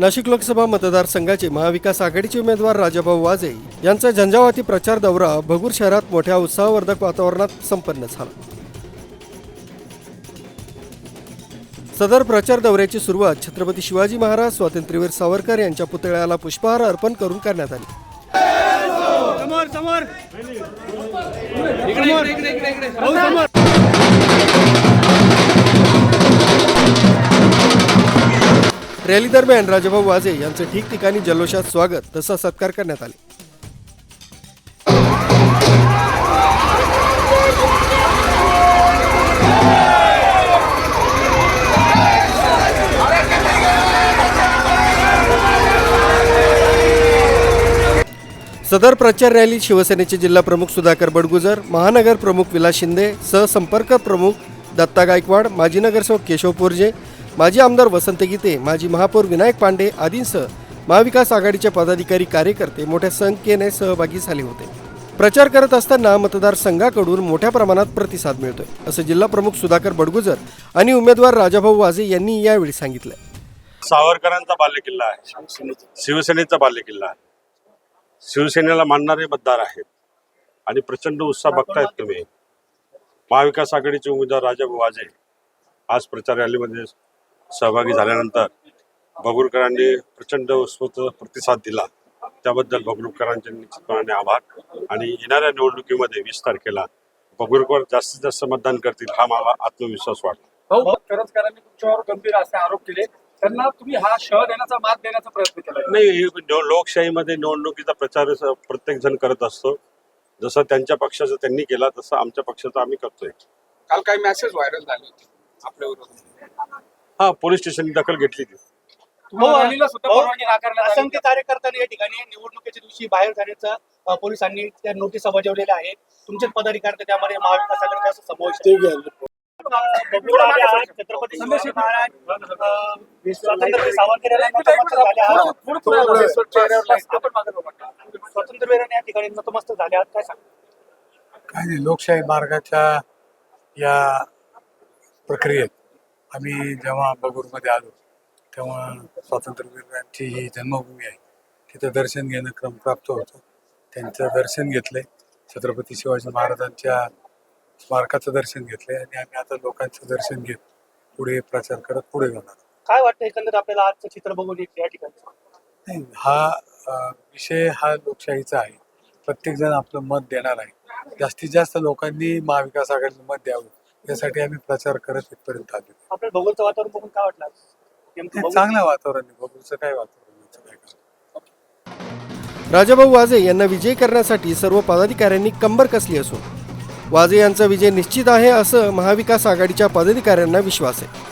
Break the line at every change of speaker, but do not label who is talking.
नाशिक लोकसभा मतदारसंघाचे महाविकास आघाडीचे उमेदवार राजाभाऊ वाजे यांचा झंझावाती प्रचार दौरा भगूर शहरात मोठ्या उत्साहवर्धक वातावरणात संपन्न झाला. सदर प्रचार दौऱ्याची सुरुवात छत्रपती शिवाजी महाराज स्वातंत्र्यवीर सावरकर यांच्या पुतळ्याला पुष्पहार अर्पण करून करण्यात आली.
समोर समोर.
दरम्यान राजाभाऊ वाजे यांचे ठिकठिकाणी जल्लोषात स्वागत तसा सत्कार करण्यात आले. सदर प्रचार रॅलीत शिवसेनेचे जिल्हा प्रमुख सुधाकर बडगुजर महानगर प्रमुख विलास शिंदे सहसंपर्क प्रमुख दत्ता गायकवाड माजी नगरसेवक केशव पोरजे माजी आमदार वसंत गीते माजी महापौर विनायक पांडे आदींसह महाविकास आघाडीचे पदाधिकारी कार्यकर्ते मोठ्या संख्येने सहभागी झाले होते. प्रचार करत असताना मतदारसंघाकडून मोठ्या प्रमाणात प्रतिसाद मिळतोय असं जिल्हा प्रमुख सुधाकर बडगुजर आणि उमेदवार राजाभाऊ वाजे यांनी यावेळी सांगितलं.
सावरकरांचा बाल्यकिल्ला आहे. शिवसेनेचा बाल्यकिल्ला आहे. शिवसेनेला मानणारे मतदार आहेत आणि प्रचंड उत्साह बघतायत तुम्ही. महाविकास आघाडीचे उमेदवार राजाभाऊ वाजे आज प्रचार रॅलीमध्ये सहभागी झाल्यानंतर बगुरकरांनी प्रचंड उत्स्फूर्त प्रतिसाद दिला. त्याबद्दल बगुरकरांचे निश्चितपणाने आभार. आणि येणाऱ्या निवडणुकीमध्ये वीस तारखेला बगुरकर जास्तीत जास्त मतदान करतील हा मला आत्मविश्वास वाटला
करंजकरांनी तुमच्यावर गंभीर असे आरोप केले. त्यांना तुम्ही हा शह देण्याचा मात देण्याचा प्रयत्न केला.
नाही ही लोकशाहीमध्ये निवडणुकीचा प्रचार प्रत्येक जण करत असतो. जसं त्यांच्या पक्षाचं त्यांनी केला तसं आमच्या पक्षाचा आम्ही करतोय.
काल काही मेसेज व्हायरल झाले होते आपल्या विरोधात
हा पोलीस स्टेशननी दखल घेतली ती
तुम्हाला रॅलीला सुद्धा परवानगी नाकारण्यात आली.
असंख्य कार्यकर्त्यांनी या ठिकाणी निवडणुकीच्या दिवशी बाहेर जाण्याचा अ, पोलिसांनी त्या नोटिसा बजावलेल्या आहेत तुमचेच पदाधिकारी त्यामध्ये महाविकास आघाडीचा असं समावेश आहे. अ, बघून आले आहात, छत्रपती शिवाजी महाराज अ, स्वातंत्र्यवीर सावरकर यांना नतमस्तक झाले आहात.
थोडं पुढे आला. आपण मागे बघा.
स्वातंत्र्यवीरांनी या ठिकाणी नतमस्तक झाले आहात काय सांगा
काय नाही लोकशाही मार्गाच्या या प्रक्रियेत आम्ही जेव्हा बगूरमध्ये आलो तेव्हा स्वातंत्र्यवीरांची ही जन्मभूमी आहे. तिथं दर्शन घेणं क्रमप्राप्त होतं. त्यांचं दर्शन घेतलंय. छत्रपती शिवाजी महाराजांच्या स्मारकाचं दर्शन घेतलंय आणि आम्ही आता लोकांचं दर्शन घेत पुढे प्रचार करत पुढे जाणार.
काय वाटतं एकंदर आपल्याला आजचं चित्र बघून या ठिकाणी?
हा विषय हा लोकशाहीचा आहे. प्रत्येक जण आपलं मत देणार आहे. जास्तीत जास्त लोकांनी महाविकास आघाडीला मत द्यावं. यासाठी आम्ही प्रचार करत इथपर्यंत आलो
आपल्याला भौगोलचं वातावरण बघून काय वाटलं नेमकं
नाही,
भौगोल-
चांगलं वातावरण आहे. बघूचं काय वातावरण आहे, याचं काय कारण?
राजाभाऊ वाजे यांना विजयी करण्यासाठी सर्व पदाधिकाऱ्यांनी कंबर कसली असून वाजे यांचा विजय निश्चित आहे असं महाविकास आघाडीच्या पदाधिकाऱ्यांना विश्वास आहे.